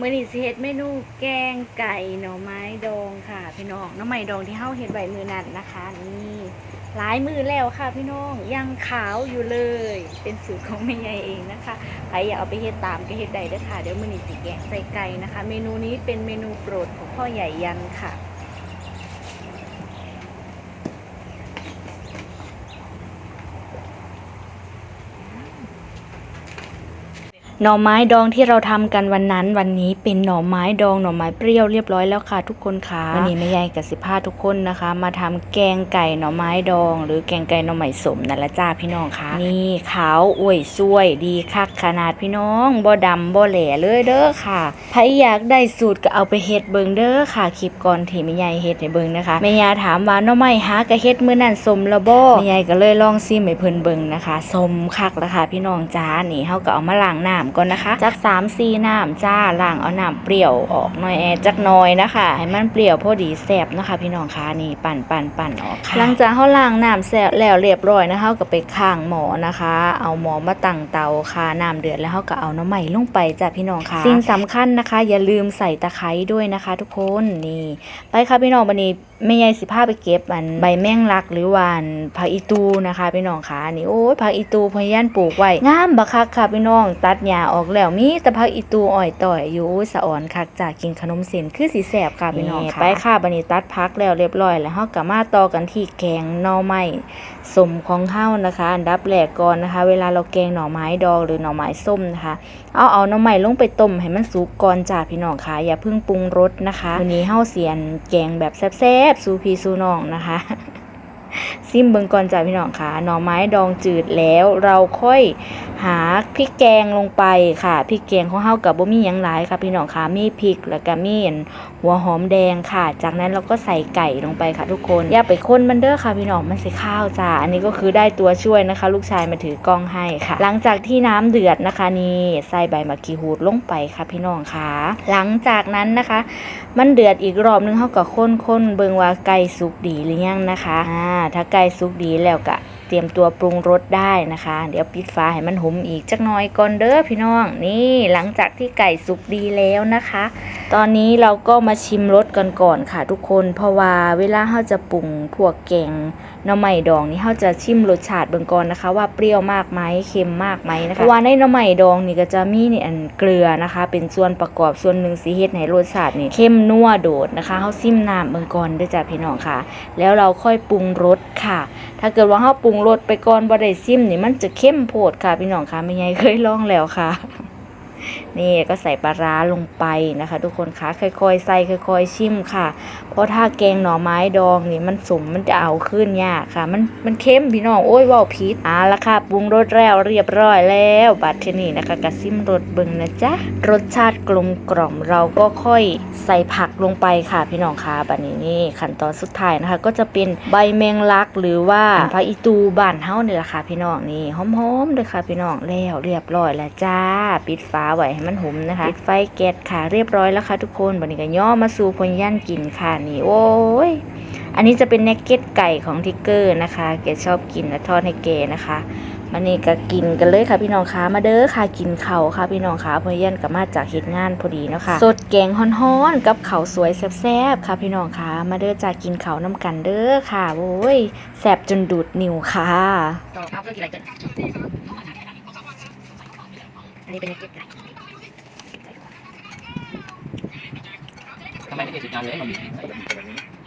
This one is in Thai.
มื่อนี้สิเฮ็ดเมนูแกงไก่หน่อไม้ดองค่ะ พี่น้องหน่อไม้ดองที่เฮาเฮ็ดไว้มือนั้นนะคะ นี่หลายมือแล้วค่ะ พี่น้องยังขาวอยู่เลย เป็นสูตรของแม่ยายเองนะคะใครอยากเอาไปเฮ็ดตามก็เฮ็ดได้เด้อค่ะเดี๋ยวมื้อนี้สิแกงใส่ไก่นะคะ เมนูนี้เป็นเมนูโปรดของพ่อใหญ่ยันค่ะ หน่อไม้ดองที่เราทำกันวันนั้น วันนี้เป็นหน่อไม้ดองหน่อไม้เปรี้ยวเรียบร้อยแล้วค่ะทุกคนค่ะวันนี้แม่ยายกับสิพาทุกคนนะคะ มาทำแกงไก่หน่อไม้ดอง หรือแกงไก่หน่อไม้สมนั่นละจ้าพี่น้องค่ะนี่ขาวอวยซวยดีคักขนาดพี่น้องบ่ดำบ่แหล่เลยเด้อค่ะใครอยากได้สูตรก็เอาไปเฮ็ดเบิงเด้อค่ะคลิปก่อนที่แม่ยายเฮ็ดให้เบิงนะคะแม่ยายถามว่าหน่อไม้หากะเฮ็ดมื้อนั้นสมละบ่แม่ยายก็เลยลองซิมให้เพิ่นเบิงนะคะสมคักแล้วค่ะพี่น้องจ้านี่เฮาก็เอามาล้างน้ำก่อนนะคะ จัก3 4น้ำจ้าล้างเอาน้ำเปรี้ยวออกหน่อยแอจักน่อยนะคะ ให้มันเปรี้ยวพอดีแซ่บนะคะ พี่น้องค่ะนี่ปั่นปั่นปั่นออกค่ะหลังจากเฮาล้างน้ำแซ่บแล้วเรียบร้อยนะคะก็ไปข้างหมอนะคะ เอาหมอมาตั้งเตาค่ะน้ำเดือดแล้วเฮาก็เอาน้ำใหม่ลงไปจ้ะพี่น้องค่ะสิ่งสำคัญนะคะ อย่าลืมใส่ตะไคร้ด้วยนะคะ ทุกคนนี่ไปค่ะพี่น้องวันนี้แม่ยายสิพาไปเก็บอันใบแมงลักหรือวาอันผักอีตูนะคะ พี่น้องค่ะนี่โอ้ยผักอีตูพยันปลูกไว้งามบักคักค่ะพี่น้องตัดหญ้าออกแล้วมีต่ผักอีตูอ่อยต่อยอยู่สะอ่อนคักจากกินขนมเส้นคือสีแสบค่ะพี่น้องค่ะไปค่ะบันนี้ตัดพักแล้วเรียบร้อย แล้วเฮาก็มาต่อกันที่แกงหน่อไม้สมของเฮานะคะ อันดับแรกก่อนนะคะ เวลาเราแกงหน่อไม้ดองหรือหน่อไม้ส้มนะคะ เอาเอาหน่อไม้ลงไปต้มให้มันสุกก่อนจ้าพี่น้องค่ะ อย่าเพิ่งปรุงรสนะคะวันนี้เฮาเสียนแกงแบบแซ่บๆสูพี่สู่น้องนะคะ ซิมเบิงก่อนจ้าพี่น้องค่ะ หน่อไม้ดองจืดแล้วเราค่อยหาพริกแกงลงไปค่ะพริกแกงของเฮากับบ่มีหยังหลายค่ะ พี่น้องค่ะมีพริกแล้วก็มีหัวหอมแดงค่ะ จากนั้นเราก็ใส่ไก่ลงไปค่ะ ทุกคนอย่าไปค้นมันเด้อค่ะพี่น้องมันสิข้าวจ้าอันนี้ก็คือได้ตัวช่วยนะคะ ลูกชายมาถือกล้องให้ค่ะ หลังจากที่น้ำเดือดนะคะนี่ใส่ใบมะกรีหูดลงไปค่ะ พี่น้องค่ะหลังจากนั้นนะคะ มันเดือดอีกรอบนึงเฮาก็ค้นๆเบิงว่าไก่สุกดีหรือยังนะคะอ่าถ้าไก่สุกดีแล้วก็ เตรียมตัวปรุงรสได้นะคะ เดี๋ยวปิดฟ้าให้มันหุมอีกจักหน่อยก่อนเด้อพี่น้อง นี่หลังจากที่ไก่สุกดีแล้วนะคะ ตอนนี้เราก็มาชิมรสกันก่อนค่ะทุกคน เพราะว่าเวลาเฮาจะปรุงพวกแกงหน่อไม้ดองนี่เฮาจะชิมรสชาติเบิ่งก่อนนะคะ ว่าเปรี้ยวมากไหมเค็มมากไหมนะคะเพราะว่าในหน่อไม้ดองนี่ก็จะมีนี่อันเกลือนะคะ เป็นส่วนประกอบส่วนหนึ่งสิเฮ็ดให้รสชาตินี่เข้มนัวโดดนะคะเฮาซิมน้ำเบิ่งก่อนด้อจ้ะพี่น้องค่ะ แล้วเราค่อยปรุงรสค่ะ ถ้าเกิดว่าเฮาปรุงรสไปก่อนบ่ได้ซิมนี่มันจะเข้มโพดค่ะพี่น้องค่ะไม่ใช่เคยลองแล้วค่ะ นี่ก็ใส่ปลาร้าลงไปนะคะ ทุกคนคะค่อยๆ ใส่ค่อยๆ ชิมค่ะ เพราะถ้าแกงหน่อไม้ดองนี่มันสมมันจะเอาขึ้นยากค่ะ มันมันเค็มพี่น้องโอ้ยว้าผิดอ่าละค่ะปรุงรสแล้วเรียบร้อยแล้วบัดทีนี้นะคะกระซิมรสเบิ่งนะจ๊ะรสชาติกลมกล่อมเราก็ค่อยใส่ผักลงไปค่ะพี่น้องค่ะบัดนี้นี่ขั้นตอนสุดท้ายนะคะ ก็จะเป็นใบแมงลักหรือว่าผักอีตูบ้านเฮานี่แหละค่ะพี่น้องนี่หอมๆเลยค่ะพี่น้องแล้วเรียบร้อยแล้วจ้า ปิดฝาไว้ให้มันหุมนะคะปิดไฟแก๊สค่ะเรียบร้อยแล้วค่ะทุกคนบัดนี้ก็ย่อมาสู่พนย่านกินค่ะนี่โอ้ยอันนี้จะเป็นเนกเก็ตไก่ของทิกเกอร์นะคะ แกชอบกินและทอดให้แกนะคะมันนี่ก็กินกันเลยค่ะพี่น้องคะมาเด้อค่ะกินเข่าวค่ะพี่น้องคะเพื่อเยันกับมาจากเหตุงานพอดีเนาะค่ะสดแกงฮ้อนๆกับเข่าวสวยแซ่บๆค่ะพี่น้องคะมาเด้อจากกินเข่าวน้ำกันเด้อค่ะโอ้ยแซ่บจนดูดนิ้วค่ะ ต่อเอาเพื่อกิ